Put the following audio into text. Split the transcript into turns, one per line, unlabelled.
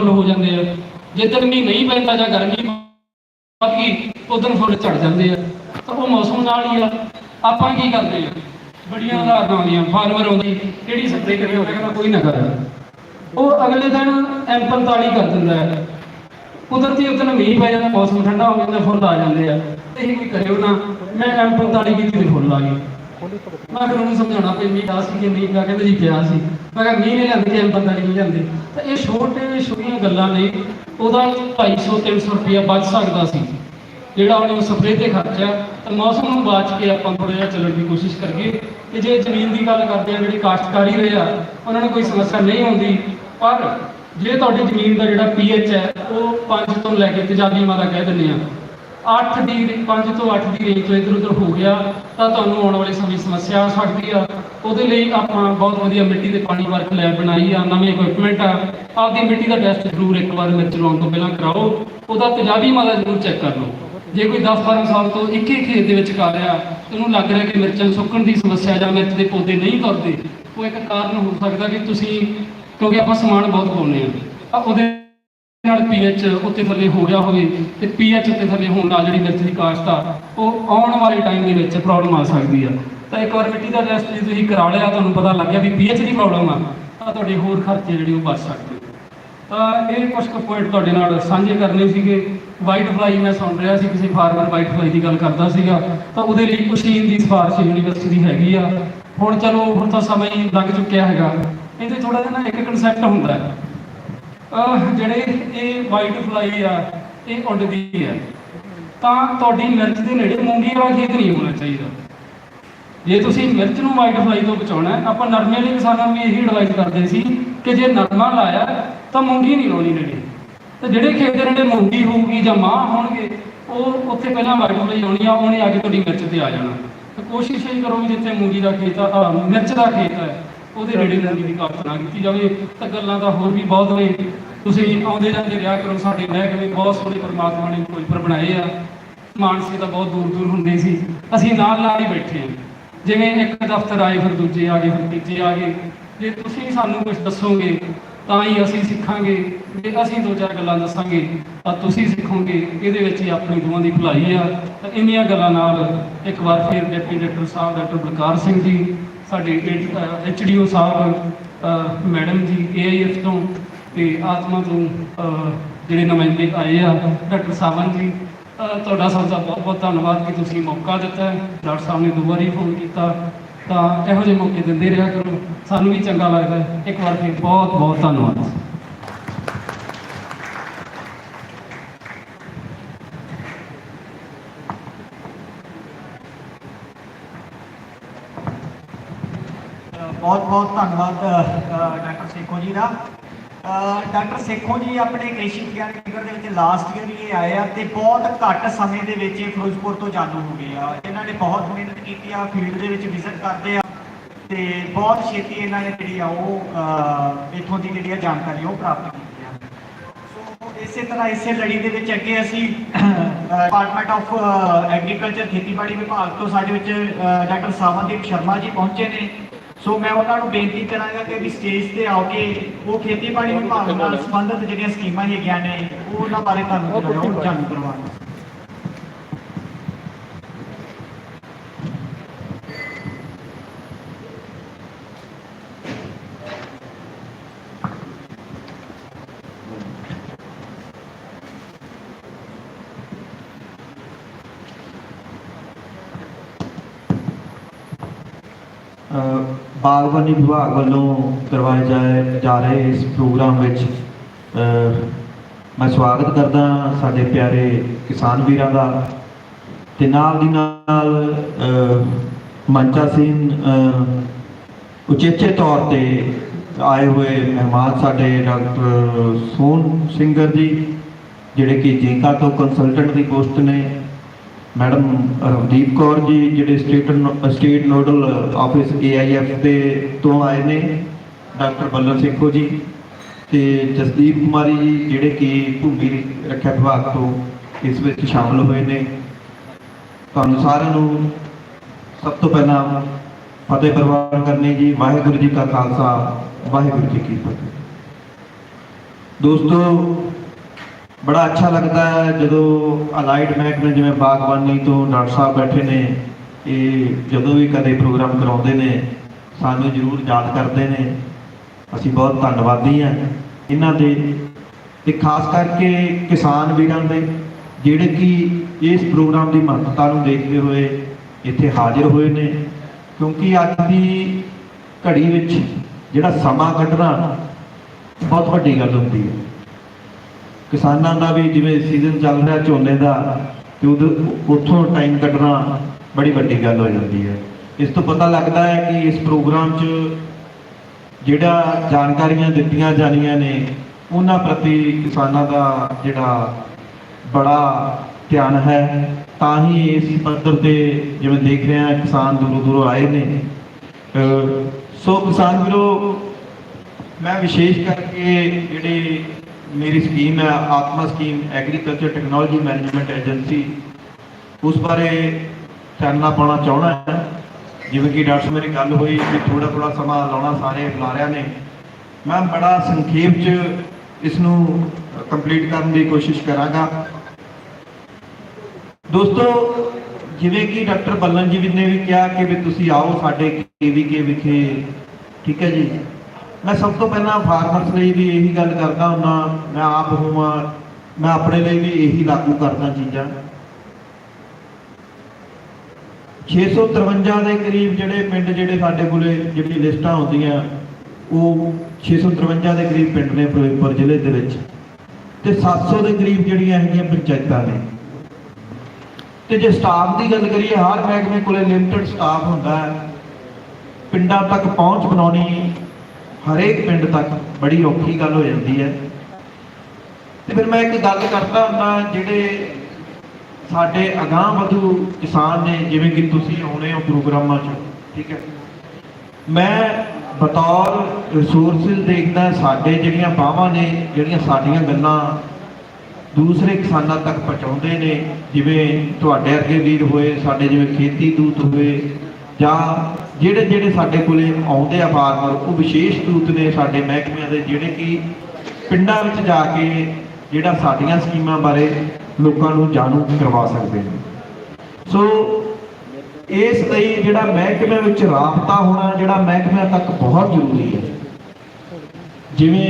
ਫੁੱਲ ਹੋ ਜਾਂਦੇ ਆ। ਜਿੱਦਣ ਮੀਂਹ ਨਹੀਂ ਪੈਂਦਾ ਜਾਂ ਗਰਮੀ ਬਾਕੀ ਉਦੋਂ ਫੁੱਲ ਝੜ ਜਾਂਦੇ ਆ। ਤਾਂ ਉਹ ਮੌਸਮ ਨਾਲ ਹੀ ਆ। ਆਪਾਂ ਕੀ ਕਰਦੇ ਆ? ਬੜੀਆਂ ਉਦਾਹਰਨਾਂ ਆਉਂਦੀਆਂ। ਫਾਰਮਰ ਆਉਂਦੀ ਕਿਹੜੀ ਸਪਰੇ ਕਰੀ ਉਹ ਕਹਿੰਦਾ ਕੋਈ ਨਾ ਕਰ। ਉਹ ਅਗਲੇ ਦਿਨ M45 ਕਰ ਦਿੰਦਾ ਹੈ। ਕੁਦਰਤੀ ਉਦੋਂ ਮੀਂਹ ਪੈ ਜਾਂਦਾ, ਮੌਸਮ ਠੰਡਾ ਹੋ ਜਾਂਦਾ, ਫੁੱਲ ਆ ਜਾਂਦੇ ਆ। ਇਹ ਵੀ ਕਰਿਓ ਨਾ, ਮੈਂ M45 ਕੀਤੀ ਤੇ ਫੁੱਲ ਆ ਗਏ। ਮੈਂ ਫਿਰ ਉਹਨੂੰ ਸਮਝਾਉਣਾ ਪਈ ਮੀਂਹ ਆ ਸੀ ਕਿ ਨਹੀਂ ਪਿਆ ਕਹਿੰਦੇ ਜੀ ਪਿਆ ਸੀ। ਮੈਂ ਕਿਹਾ ਮੀਂਹ ਨਹੀਂ ਲਿਆਂਦੇ ਕਿ M45 ਨਹੀਂ ਲਿਆਂਦੇ। ਤਾਂ ਇਹ ਛੋਟੇ ਛੋਟੀਆਂ ਗੱਲਾਂ ਨੇ, ਉਹਦਾ 250 300 ਰੁਪਇਆ ਬਚ ਸਕਦਾ ਸੀ। ਜਿਹੜਾ ਉਹਨੇ ਸਪਰੇਅ ਤੇ ਖਰਚਿਆ, ਤਾਂ ਮੌਸਮ ਨੂੰ ਬਾਚ ਕੇ ਆਪਾਂ ਥੋੜਾ ਜਿਹਾ ਚੱਲਣ ਦੀ ਕੋਸ਼ਿਸ਼ ਕਰੀਏ ਕਿ ਜੇ ਜ਼ਮੀਨ ਦੀ ਗੱਲ ਕਰਦੇ ਆ, ਜਿਹੜੇ ਕਾਸ਼ਤਕਾਰੀ ਰਹੇ ਆ, ਉਹਨਾਂ ਨੂੰ ਕੋਈ ਸਮੱਸਿਆ ਨਹੀਂ ਆਉਂਦੀ। ਪਰ ਜੇ ਤੁਹਾਡੀ ਜ਼ਮੀਨ ਦਾ ਜਿਹੜਾ ਪੀਐਚ ਹੈ, ਉਹ 5 ਤੋਂ ਲੈ ਕੇ ਤੇਜ਼ਾਬੀ ਮਾਦਾ ਕਹਿ ਦਿੰਦੇ ਆ। 8 ਦੀ 5 ਤੋਂ 8 ਦੀ ਰੇਂਜ ਤੋਂ ਇਧਰ ਉਧਰ ਹੋ ਗਿਆ, ਤਾਂ ਤੁਹਾਨੂੰ ਆਉਣ ਵਾਲੇ ਸਮੇਂ ਸਮੱਸਿਆ ਆ ਸਕਦੀ ਆ। ਉਹਦੇ ਲਈ ਆਪਾਂ ਬਹੁਤ ਵਧੀਆ ਮਿੱਟੀ ਦੇ ਪਾਣੀ ਵਰਕ ਲੈਬ ਬਣਾਈ ਆ, ਨਵੇਂ ਇਕਵਿਪਮੈਂਟ ਆ। ਆਪਦੀ ਮਿੱਟੀ ਦਾ ਟੈਸਟ ਜ਼ਰੂਰ ਇੱਕ ਵਾਰ ਮਿਰਚ ਲਾਉਣ ਤੋਂ ਪਹਿਲਾਂ ਕਰਾਓ। ਉਹਦਾ ਤੇਜ਼ਾਬੀ ਮਾਲਾ ਜ਼ਰੂਰ ਚੈੱਕ ਕਰ ਲਓ। ਜੇ ਕੋਈ 10-12 ਸਾਲ ਤੋਂ ਇੱਕ ਹੀ ਖੇਤ ਦੇ ਵਿੱਚ ਕਰ ਰਿਹਾ ਤੇ ਉਹਨੂੰ ਲੱਗ ਰਿਹਾ ਕਿ ਮਿਰਚਾਂ ਸੁੱਕਣ ਦੀ ਸਮੱਸਿਆ ਜਾਂ ਮਿਰਚ ਦੇ ਪੌਦੇ ਨਹੀਂ ਤੁਰਦੇ, ਉਹ ਇੱਕ ਕਾਰਨ ਹੋ ਸਕਦਾ ਕਿ ਤੁਸੀਂ ਕਿਉਂਕਿ ਆਪਾਂ ਸਮਾਨ ਬਹੁਤ ਪਾਉਂਦੇ ਆ। ਆ ਉਹਦੇ ਨਾਲ ਪੀਐਚ ਉੱਤੇ ਥੱਲੇ ਹੋ ਗਿਆ ਹੋਵੇ ਤੇ ਪੀਐਚ ਉੱਤੇ ਥੱਲੇ ਹੋਣ ਨਾਲ ਜਿਹੜੀ ਮਿਰਚ ਦੀ ਕਾਸ਼ਤ ਆ, ਉਹ ਆਉਣ ਵਾਲੇ ਟਾਈਮ ਦੇ ਵਿੱਚ ਪ੍ਰੋਬਲਮ ਆ ਸਕਦੀ ਆ। ਤਾਂ ਇੱਕ ਵਾਰ ਮਿੱਟੀ ਦਾ ਟੈਸਟ ਜੇ ਤੁਸੀਂ ਕਰਾ ਲਿਆ, ਤੁਹਾਨੂੰ ਪਤਾ ਲੱਗ ਗਿਆ ਵੀ ਪੀਐਚ ਦੀ ਪ੍ਰੋਬਲਮ ਆ, ਤਾਂ ਤੁਹਾਡੇ ਹੋਰ ਖਰਚੇ ਜਿਹੜੇ ਉਹ ਬਚ ਸਕਦੇ ਤਾਂ ਇਹ ਕੁਝ ਕੁ ਪੁਆਇੰਟ ਤੁਹਾਡੇ ਨਾਲ ਸਾਂਝੇ ਕਰਨੇ ਸੀਗੇ। ਵਾਈਟ ਫਲਾਈ ਮੈਂ ਸੁਣ ਰਿਹਾ ਸੀ, ਕਿਸੇ ਫਾਰਮਰ ਵਾਈਟ ਫਲਾਈ ਦੀ ਗੱਲ ਕਰਦਾ ਸੀਗਾ। ਤਾਂ ਉਹਦੇ ਲਈ ਕੁਸ਼ੀਨ ਦੀ ਸਿਫਾਰਿਸ਼ ਯੂਨੀਵਰਸਿਟੀ ਦੀ ਹੈਗੀ ਆ। ਹੁਣ ਚਲੋ, ਹੁਣ ਤਾਂ ਸਮਾਂ ਹੀ ਲੰਘ ਚੁੱਕਿਆ ਹੈਗਾ। ਇਹਦੇ ਥੋੜਾ ਜਿਹਾ ਨਾ ਇੱਕ ਕਨਸੈਪਟ ਹੁੰਦਾ ਹੈ। ਜਿਹੜੇ ਇਹ ਵਾਈਟ ਫਲਾਈ ਆ, ਇਹ ਉੱਡਦੀ ਆ। ਤਾਂ ਤੁਹਾਡੀ ਮਿਰਚ ਦੇ ਨੇੜੇ ਮੂੰਗੀ ਵਾਲਾ ਖੇਤ ਨਹੀਂ ਹੋਣਾ ਚਾਹੀਦਾ। ਜੇ ਤੁਸੀਂ ਮਿਰਚ ਨੂੰ ਵਾਈਟ ਫਲਾਈ ਤੋਂ ਬਚਾਉਣਾ ਆਪਾਂ ਨਰਮੇ ਵਾਲੇ ਕਿਸਾਨਾਂ ਨੂੰ ਇਹੀ ਐਡਵਾਈਸ ਕਰਦੇ ਸੀ ਕਿ ਜੇ ਨਰਮਾ ਲਾਇਆ, ਤਾਂ ਮੂੰਗੀ ਨਹੀਂ ਲਾਉਣੀ ਨੇੜੇ। ਤੇ ਜਿਹੜੇ ਖੇਤ ਦੇ ਨੇੜੇ ਮੂੰਗੀ ਹੋਊਗੀ ਜਾਂ ਮਾਂ ਹੋਣਗੇ, ਉਹ ਉੱਥੇ ਪਹਿਲਾਂ ਵਾਈਟ ਫਲਾਈ ਆਉਣੀ ਆ, ਉਹਨੇ ਆ ਕੇ ਤੁਹਾਡੀ ਮਿਰਚ ਤੇ ਆ ਜਾਣਾ। ਕੋਸ਼ਿਸ਼ ਇਹ ਕਰੋ ਵੀ ਜਿੱਥੇ ਮੂੰਗੀ ਦਾ ਖੇਤ ਆ ਮਿਰਚ ਦਾ ਖੇਤ ਹੈ ਉਹਦੇ ਨੇੜੇ ਮੂੰਗੀ ਦੀ ਕਾਸ਼ਤ ਕੀਤੀ ਜਾਵੇ। ਤਾਂ ਗੱਲਾਂ ਤਾਂ ਹੋਰ ਵੀ ਬਹੁਤ ਨੇ। ਤੁਸੀਂ ਆਉਂਦੇ ਜਾਂਦੇ ਰਿਹਾ ਕਰੋ, ਸਾਡੇ ਮਹਿਕਮੇ ਬਹੁਤ ਸੋਹਣੇ ਪਰਮਾਤਮਾ ਨੇ ਫਿਰੋਜ਼ਪੁਰ ਬਣਾਏ ਆ। ਮਾਨਸੇ ਤਾਂ ਬਹੁਤ ਦੂਰ ਦੂਰ ਹੁੰਦੇ ਸੀ। ਅਸੀਂ ਨਾਲ ਨਾਲ ਹੀ ਬੈਠੇ ਹਾਂ। ਜਿਵੇਂ ਇੱਕ ਦਫ਼ਤਰ ਆਏ, ਫਿਰ ਦੂਜੇ ਆ ਗਏ, ਫਿਰ ਤੀਜੇ ਆ ਗਏ। ਜੇ ਤੁਸੀਂ ਸਾਨੂੰ ਕੁਝ ਦੱਸੋਗੇ, ਤਾਂ ਹੀ ਅਸੀਂ ਸਿੱਖਾਂਗੇ। ਜੇ ਅਸੀਂ ਦੋ ਚਾਰ ਗੱਲਾਂ ਦੱਸਾਂਗੇ, ਤਾਂ ਤੁਸੀਂ ਸਿੱਖੋਗੇ। ਇਹਦੇ ਵਿੱਚ ਹੀ ਆਪਣੀ ਦੋਵਾਂ ਦੀ ਭਲਾਈ ਆ। ਤਾਂ ਇੰਨੀਆਂ ਗੱਲਾਂ ਨਾਲ ਇੱਕ ਵਾਰ ਫਿਰ ਡਿਪਟੀ ਡਾਇਰੈਕਟਰ ਸਾਹਿਬ, ਡਾਕਟਰ ਬਲਕਾਰ ਸਿੰਘ ਜੀ ਸਾਡੇ ਐਚਡੀਓ ਸਾਹਿਬ ਮੈਡਮ ਜੀ ਏਆਈਐਫ ਤੋਂ ਤੇ ਆਤਮਾ ਤੋਂ ਜਿਹੜੇ ਨੁਮਾਇੰਦੇ ਆਏ ਆ, ਡਾਕਟਰ ਸਾਵਨ ਜੀ ਤੁਹਾਡਾ ਸਭ ਦਾ ਬਹੁਤ ਬਹੁਤ ਧੰਨਵਾਦ ਕਿ ਤੁਸੀਂ ਮੌਕਾ ਦਿੱਤਾ ਡਾਕਟਰ ਸਾਹਿਬ ਨੇ ਦੋ ਵਾਰੀ ਫੋਨ ਕੀਤਾ। ਤਾਂ ਇਹੋ ਜਿਹੇ ਮੌਕੇ ਦਿੰਦੇ ਰਿਹਾ ਕਰੋ। ਸਾਨੂੰ ਵੀ ਚੰਗਾ ਲੱਗਦਾ ਇੱਕ ਵਾਰ ਫਿਰ ਬਹੁਤ ਬਹੁਤ ਧੰਨਵਾਦ।
ਬਹੁਤ ਬਹੁਤ ਧੰਨਵਾਦ ਡਾਕਟਰ ਸੇਖੋ ਜੀ ਦਾ। ਡਾਕਟਰ ਸੇਖੋ ਜੀ ਆਪਣੇ ਕ੍ਰਿਸ਼ੀ ਵਿਗਿਆਨ ਕੇਂਦਰ ਦੇ ਵਿੱਚ ਲਾਸਟ ਈਅਰ ਵੀ ਇਹ ਆਏ ਆ ਤੇ ਬਹੁਤ ਘੱਟ ਸਮੇਂ ਦੇ ਵਿੱਚ ਇਹ ਫਿਰੋਜ਼ਪੁਰ ਤੋਂ ਜਾਣੂ ਹੋ ਗਏ ਆ। ਇਹਨਾਂ ਨੇ ਬਹੁਤ ਮਿਹਨਤ ਕੀਤੀ ਆ ਫੀਲਡ ਦੇ ਵਿੱਚ ਵਿਜ਼ਿਟ ਕਰਦੇ ਆ ਤੇ ਬਹੁਤ ਛੇਤੀ ਇਹਨਾਂ ਨੇ ਜਿਹੜੀ ਆ ਉਹ ਅ, ਇੱਥੋਂ ਦੀ ਜਿਹੜੀ ਆ ਜਾਣਕਾਰੀ ਉਹ ਪ੍ਰਾਪਤ ਕੀਤੀ ਆ। ਸੋ ਇਸੇ ਤਰ੍ਹਾਂ ਇਸੇ ਲੜੀ ਦੇ ਵਿੱਚ ਅੱਗੇ ਅਸੀਂ ਡਿਪਾਰਟਮੈਂਟ ਆਫ ਐਗਰੀਕਲਚਰ ਖੇਤੀਬਾੜੀ ਵਿਭਾਗ ਤੋਂ ਸਾਡੇ ਵਿੱਚ ਡਾਕਟਰ ਸਾਵਨਦੀਪ ਸ਼ਰਮਾ ਜੀ ਪਹੁੰਚੇ ਨੇ। ਸੋ ਮੈਂ ਉਹਨਾਂ ਨੂੰ ਬੇਨਤੀ ਕਰਾਂਗਾ ਕਿ ਵੀ ਸਟੇਜ ਤੇ ਆਓ ਕੇ ਉਹ ਖੇਤੀਬਾੜੀ ਵਿਭਾਗ ਨਾਲ ਸੰਬੰਧਿਤ ਜਿਹੜੀਆਂ ਸਕੀਮਾਂ ਹੈਗੀਆਂ ਨੇ ਉਹ ਉਹਨਾਂ ਬਾਰੇ ਤੁਹਾਨੂੰ ਜਾਣੂ ਕਰਵਾਉਣ
ਅ, ਬਾਗਬਾਨੀ ਵਿਭਾਗ ਵੱਲੋਂ ਕਰਵਾਏ ਜਾਏ ਜਾ ਰਹੇ ਇਸ ਪ੍ਰੋਗਰਾਮ ਵਿੱਚ ਮੈਂ ਸਵਾਗਤ ਕਰਦਾ ਸਾਡੇ ਪਿਆਰੇ ਕਿਸਾਨ ਵੀਰਾਂ ਦਾ। ਤੇ ਨਾਲ ਦੀ ਨਾਲ ਅ, ਮੰਚਾ ਸਿੰਘ ਉਚੇਚੇ ਤੌਰ ਤੇ ਆਏ ਹੋਏ ਮਹਿਮਾਨ ਸਾਡੇ ਡਾਕਟਰ ਸੋਨ ਸਿੰਘਰ ਜੀ ਜਿਹੜੇ ਕਿ ਜੇਕਾ ਤੋਂ ਕੰਸਲਟੈਂਟ ਦੀ ਪੋਸਟ ਨੇ। ਮੈਡਮ, ਰਵਦੀਪ ਕੌਰ ਜੀ ਜਿਹੜੇ state state nodal office AIF ਦੇ ਤੋਂ ਆਏ ਨੇ ਡਾਕਟਰ ਬੱਲਰ ਸਿੰਘੋ ਜੀ ਤੇ ਜਸਦੀਪ ਕੁਮਾਰੀ ਜੀ, ਜਿਹੜੇ ਕਿ ਭੂਮੀ ਰੱਖਿਆ ਵਿਭਾਗ ਤੋਂ ਇਸ ਵਿੱਚ ਸ਼ਾਮਲ ਹੋਏ ਨੇ। ਤੁਹਾਨੂੰ ਸਾਰਿਆਂ ਨੂੰ ਸਭ ਤੋਂ ਪਹਿਲਾਂ ਫਤਿਹ ਪ੍ਰਵਾਨ ਕਰਨੀ ਜੀ, ਵਾਹਿਗੁਰੂ ਜੀ ਕਾ ਖਾਲਸਾ, ਵਾਹਿਗੁਰੂ ਜੀ ਕੀ ਫਤਿਹ। ਦੋਸਤੋ ਬੜਾ ਅੱਛਾ ਲੱਗਦਾ ਹੈ ਜਦੋਂ ਅਲਾਈਡ ਮਹਿਕਮੇ ਜਿਵੇਂ ਬਾਗਬਾਨੀ ਤੋਂ ਡਾਕਟਰ ਸਾਹਿਬ ਬੈਠੇ ਨੇ, ਇਹ ਜਦੋਂ ਵੀ ਕਦੇ ਪ੍ਰੋਗਰਾਮ ਕਰਾਉਂਦੇ ਨੇ, ਸਾਨੂੰ ਜ਼ਰੂਰ ਯਾਦ ਕਰਦੇ ਨੇ। ਅਸੀਂ ਬਹੁਤ ਧੰਨਵਾਦੀ ਹਾਂ ਇਹਨਾਂ ਦੇ। ਤੇ ਖਾਸ ਕਰਕੇ ਕਿਸਾਨ ਵੀਰਾਂ ਦੇ, ਜਿਹੜੇ ਕਿ ਇਸ ਪ੍ਰੋਗਰਾਮ ਦੀ ਮਹੱਤਤਾ ਨੂੰ ਦੇਖਦੇ ਹੋਏ ਇੱਥੇ ਹਾਜ਼ਰ ਹੋਏ ਨੇ। ਕਿਉਂਕਿ ਅੱਜ ਦੀ ਘੜੀ ਵਿੱਚ ਜਿਹੜਾ ਸਮਾਂ ਕੱਢਣਾ ਬਹੁਤ ਵੱਡੀ ਗੱਲ ਹੁੰਦੀ ਹੈ। ਕਿਸਾਨਾਂ ਦਾ ਵੀ ਜਿਵੇਂ ਸੀਜ਼ਨ ਚੱਲ ਰਿਹਾ ਝੋਨੇ ਦਾ, ਤੇ ਉਦੋਂ, ਉੱਥੋਂ ਟਾਈਮ ਕੱਢਣਾ ਬੜੀ ਵੱਡੀ ਗੱਲ ਹੋ ਜਾਂਦੀ ਹੈ। ਇਸ ਤੋਂ ਪਤਾ ਲੱਗਦਾ ਹੈ ਕਿ ਇਸ ਪ੍ਰੋਗਰਾਮ 'ਚ ਜਿਹੜਾ ਜਾਣਕਾਰੀਆਂ ਦਿੱਤੀਆਂ ਜਾਣੀਆਂ ਨੇ, ਉਹਨਾਂ ਪ੍ਰਤੀ ਕਿਸਾਨਾਂ ਦਾ ਜਿਹੜਾ ਬੜਾ ਧਿਆਨ ਹੈ। ਤਾਂ ਹੀ ਇਸ ਪੱਧਰ ਤੇ ਜਿਵੇਂ ਦੇਖ ਰਹੇ ਹਾਂ ਕਿਸਾਨ ਦੂਰੋਂ ਦੂਰੋਂ ਆਏ ਨੇ। ਸੋ ਕਿਸਾਨ ਵੀਰੋ, ਮੈਂ ਵਿਸ਼ੇਸ਼ ਕਰਕੇ ਜਿਹੜੇ ਮੇਰੀ ਸਕੀਮ ਹੈ, ATMA scheme agriculture technology management agency ਉਸ ਬਾਰੇ ਚਾਨਣਾ ਪਾਉਣਾ ਚਾਹਣਾ ਹੈ। ਜਿਵੇਂ ਕਿ ਡਾਕਟਰ ਸਾਹਿਬ ਮੇਰੀ ਗੱਲ ਹੋਈ ਕਿ ਥੋੜਾ ਥੋੜਾ ਸਮਾਂ ਲਾਉਣਾ ਸਾਰੇ ਬੁਲਾਰਿਆਂ ਨੇ। ਮੈਂ ਬੜਾ ਸੰਖੇਪ ਚ ਇਸ ਨੂੰ ਕੰਪਲੀਟ ਕਰਨ ਦੀ ਕੋਸ਼ਿਸ਼ ਕਰਾਂਗਾ। ਦੋਸਤੋ, ਜਿਵੇਂ ਕਿ ਡਾਕਟਰ ਬੱਲਨ ਜੀ ਨੇ ਵੀ ਕਿਹਾ ਕਿ ਵੀ ਤੁਸੀਂ ਆਓ ਸਾਡੇ ਕੇਵੀਕੇ ਵਿਖੇ, ਠੀਕ ਹੈ ਜੀ? ਮੈਂ ਸਭ ਤੋਂ ਪਹਿਲਾਂ ਫਾਰਮਰਸ ਲਈ ਵੀ ਇਹੀ ਗੱਲ ਕਰਦਾ ਹੁੰਦਾ, ਮੈਂ ਆਪ ਹੋਵਾਂ, ਮੈਂ ਆਪਣੇ ਲਈ ਵੀ ਇਹੀ ਲਾਗੂ ਕਰਦਾ ਚੀਜ਼ਾਂ। 653 ਦੇ ਕਰੀਬ ਜਿਹੜੇ ਪਿੰਡ ਜਿਹੜੇ ਸਾਡੇ ਕੋਲੇ ਜਿਹੜੀ ਲਿਸਟਾਂ ਆਉਂਦੀਆਂ ਉਹ 653 ਦੇ ਕਰੀਬ ਪਿੰਡ ਨੇ ਫਿਰੋਜ਼ਪੁਰ ਜ਼ਿਲ੍ਹੇ ਦੇ ਵਿੱਚ। ਤੇ 700 ਦੇ ਕਰੀਬ ਜਿਹੜੀਆਂ ਹੈਗੀਆਂ ਪੰਚਾਇਤਾਂ ਨੇ। ਤੇ ਜੇ ਸਟਾਫ ਦੀ ਗੱਲ ਕਰੀਏ, ਹਰ ਮਹਿਕਮੇ ਕੋਲੇ ਲਿਮਟਿਡ ਸਟਾਫ ਹੁੰਦਾ ਹੈ। ਪਿੰਡਾਂ ਤੱਕ ਪਹੁੰਚ ਬਣਾਉਣੀ ਹਰੇਕ ਪਿੰਡ ਤੱਕ ਬੜੀ ਔਖੀ ਗੱਲ ਹੋ ਜਾਂਦੀ ਹੈ। ਤੇ ਫਿਰ ਮੈਂ ਇੱਕ ਗੱਲ ਕਰਦਾ ਹੁੰਦਾ, ਜਿਹੜੇ ਸਾਡੇ ਅਗਾਂਹ ਵਧੂ ਕਿਸਾਨ ਨੇ, ਜਿਵੇਂ ਕਿ ਤੁਸੀਂ ਆਉਣੇ ਹੋ ਪ੍ਰੋਗਰਾਮਾਂ 'ਚ, ਠੀਕ ਹੈ। ਮੈਂ ਬਤੌਰ ਰਿਸੋਰਸਿਸ ਦੇਖਦਾ, ਸਾਡੇ ਜਿਹੜੀਆਂ ਬਾਹਾਂ ਨੇ, ਜਿਹੜੀਆਂ ਸਾਡੀਆਂ ਗੱਲਾਂ ਦੂਸਰੇ ਕਿਸਾਨਾਂ ਤੱਕ ਪਹੁੰਚਾਉਂਦੇ ਨੇ, ਜਿਵੇਂ ਤੁਹਾਡੇ ਵਰਗੇ ਵੀਰ ਹੋਏ, ਸਾਡੇ ਜਿਵੇਂ ਖੇਤੀ ਦੂਤ ਹੋਏ ਜਾਂ ਜਿਹੜੇ ਜਿਹੜੇ ਸਾਡੇ ਕੋਲੇ ਆਉਂਦੇ ਆ ਫਾਰਮਰ ਉਹ ਵਿਸ਼ੇਸ਼ ਦੂਤ ਨੇ ਸਾਡੇ ਮਹਿਕਮਿਆਂ ਦੇ, ਜਿਹੜੇ ਕਿ ਪਿੰਡਾਂ ਵਿੱਚ ਜਾ ਕੇ ਜਿਹੜਾ ਸਾਡੀਆਂ ਸਕੀਮਾਂ ਬਾਰੇ ਲੋਕਾਂ ਨੂੰ ਜਾਣੂ ਕਰਵਾ ਸਕਦੇ ਨੇ। ਸੋ ਇਸ ਲਈ ਜਿਹੜਾ ਮਹਿਕਮੇ ਵਿੱਚ ਰਾਬਤਾ ਹੋਣਾ, ਜਿਹੜਾ ਮਹਿਕਮਿਆਂ ਤੱਕ ਬਹੁਤ ਜ਼ਰੂਰੀ ਹੈ। ਜਿਵੇਂ